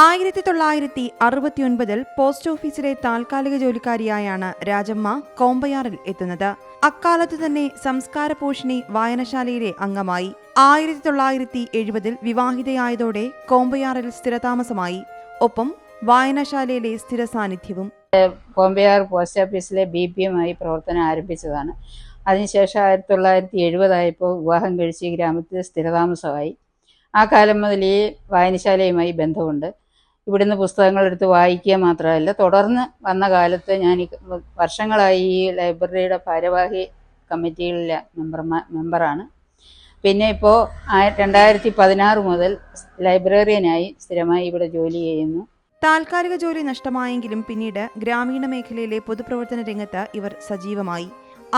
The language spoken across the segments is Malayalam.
ആയിരത്തി തൊള്ളായിരത്തി അറുപത്തിയൊൻപതിൽ പോസ്റ്റ് ഓഫീസിലെ താൽക്കാലിക ജോലിക്കാരിയായാണ് രാജമ്മ കോമ്പയാറിൽ എത്തുന്നത്. അക്കാലത്ത് തന്നെ സംസ്കാര പോഷിണി വായനശാലയിലെ അംഗമായി. ആയിരത്തി തൊള്ളായിരത്തി എഴുപതിൽ വിവാഹിതയായതോടെ കോമ്പയാറിൽ സ്ഥിരതാമസമായി. ഒപ്പം വായനശാലയിലെ സ്ഥിര സാന്നിധ്യവും Kombayar post office B P എമ്മായി പ്രവർത്തനം ആരംഭിച്ചതാണ്. അതിനുശേഷം ആയിരത്തി തൊള്ളായിരത്തി എഴുപതായപ്പോൾ വിവാഹം കഴിച്ച് ഗ്രാമത്തിൽ സ്ഥിരതാമസമായി. ആ കാലം മുതൽ ഈ വായനശാലയുമായി ബന്ധമുണ്ട്. ഇവിടുന്ന് പുസ്തകങ്ങൾ എടുത്ത് വായിക്കുക മാത്രമല്ല തുടർന്ന് വന്ന കാലത്ത് ഞാൻ വർഷങ്ങളായി ഈ ലൈബ്രറിയുടെ ഭാരവാഹി കമ്മിറ്റികളിലെ മെമ്പർമാ മെമ്പറാണ്. പിന്നെ ഇപ്പോൾ രണ്ടായിരത്തി പതിനാറ് മുതൽ ലൈബ്രറിയനായി സ്ഥിരമായി ഇവിടെ ജോലി ചെയ്യുന്നു. താൽക്കാലിക ജോലി നഷ്ടമായെങ്കിലും പിന്നീട് ഗ്രാമീണ മേഖലയിലെ പൊതുപ്രവർത്തന രംഗത്ത് ഇവർ സജീവമായി.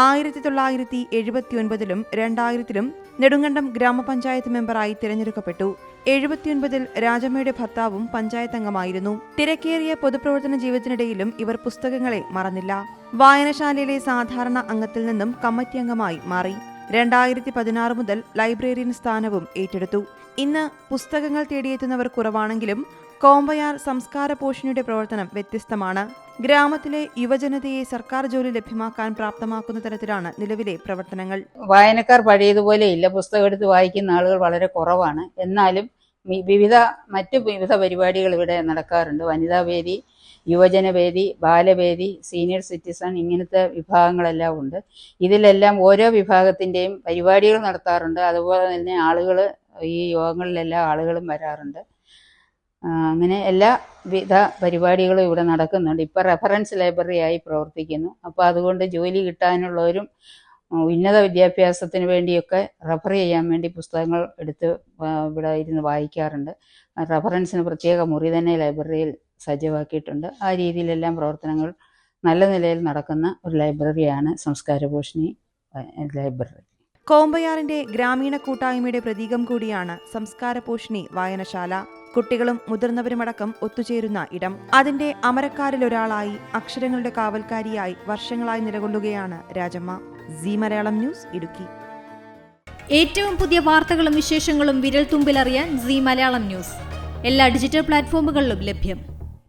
ആയിരത്തി തൊള്ളായിരത്തി എഴുപത്തിയൊൻപതിലും രണ്ടായിരത്തിലും നെടുങ്കണ്ടം ഗ്രാമപഞ്ചായത്ത് മെമ്പറായി തിരഞ്ഞെടുക്കപ്പെട്ടു. എഴുപത്തിയൊൻപതിൽ രാജമ്മയുടെ ഭർത്താവും പഞ്ചായത്ത് അംഗമായിരുന്നു തിരക്കേറിയ പൊതുപ്രവർത്തന ജീവിതത്തിനിടയിലും ഇവർ പുസ്തകങ്ങളെ മറന്നില്ല. വായനശാലയിലെ സാധാരണ അംഗത്തിൽ നിന്നും കമ്മിറ്റി അംഗമായി മാറി. രണ്ടായിരത്തി പതിനാറ് മുതൽ ലൈബ്രറിയൻ സ്ഥാനവും ഏറ്റെടുത്തു. ഇന്ന് പുസ്തകങ്ങൾ തേടിയെത്തുന്നവർ കുറവാണെങ്കിലും കോമ്പയാർ സംസ്കാര പോഷണിയുടെ പ്രവർത്തനം വ്യത്യസ്തമാണ്. ഗ്രാമത്തിലെ യുവജനതയെ സർക്കാർ ജോലി ലഭ്യമാക്കാൻ പ്രാപ്തമാക്കുന്ന തരത്തിലാണ് നിലവിലെ പ്രവർത്തനങ്ങൾ. വായനക്കാർ പഴയതുപോലെ ഇല്ല. പുസ്തകം എടുത്ത് വായിക്കുന്ന ആളുകൾ വളരെ കുറവാണ്. എന്നാലും വിവിധ മറ്റ് വിവിധ പരിപാടികൾ ഇവിടെ നടക്കാറുണ്ട്. വനിതാവേദി യുവജനവേദി ബാലവേദി സീനിയർ സിറ്റിസൺ ഇങ്ങനത്തെ വിഭാഗങ്ങളെല്ലാം ഉണ്ട്. ഇതിലെല്ലാം ഓരോ വിഭാഗത്തിന്റെയും പരിപാടികൾ നടത്താറുണ്ട്. അതുപോലെ തന്നെ ആളുകൾ ഈ യോഗങ്ങളിലെല്ലാം ആളുകളും വരാറുണ്ട്. അങ്ങനെ എല്ലാ വിധ പരിപാടികളും ഇവിടെ നടക്കുന്നുണ്ട്. ഇപ്പോൾ റെഫറൻസ് ലൈബ്രറിയായി പ്രവർത്തിക്കുന്നു. അപ്പോൾ അതുകൊണ്ട് ജോലി കിട്ടാനുള്ളവരും ഉന്നത വിദ്യാഭ്യാസത്തിന് വേണ്ടിയൊക്കെ റെഫർ ചെയ്യാൻ വേണ്ടി പുസ്തകങ്ങൾ എടുത്ത് ഇവിടെ ഇരുന്ന് വായിക്കാറുണ്ട്. റെഫറൻസിന് പ്രത്യേക മുറി തന്നെ ലൈബ്രറിയിൽ സജ്ജമാക്കിയിട്ടുണ്ട്. ആ രീതിയിലെല്ലാം പ്രവർത്തനങ്ങൾ നല്ല നിലയിൽ നടക്കുന്ന ഒരു ലൈബ്രറിയാണ് സംസ്കാരഭൂഷണി ലൈബ്രറി കോമ്പയാറിന്റെ ഗ്രാമീണ കൂട്ടായ്മയുടെ പ്രതീകം കൂടിയാണ് സംസ്കാരപോഷിണി വായനശാല. കുട്ടികളും മുതിർന്നവരുമടക്കം ഒത്തുചേരുന്ന ഇടം. അതിന്റെ അമരക്കാരിലൊരാളായി അക്ഷരങ്ങളുടെ കാവൽക്കാരിയായി വർഷങ്ങളായി നിലകൊള്ളുകയാണ് Rajamma. C Malayalam news Idukki. ഏറ്റവും പുതിയ വാർത്തകളും വിശേഷങ്ങളും വിരൽ തുമ്പിലറിയാൻ സി മലയാളം ന്യൂസ്. എല്ലാ ഡിജിറ്റൽ പ്ലാറ്റ്ഫോമുകളിലും ലഭ്യം.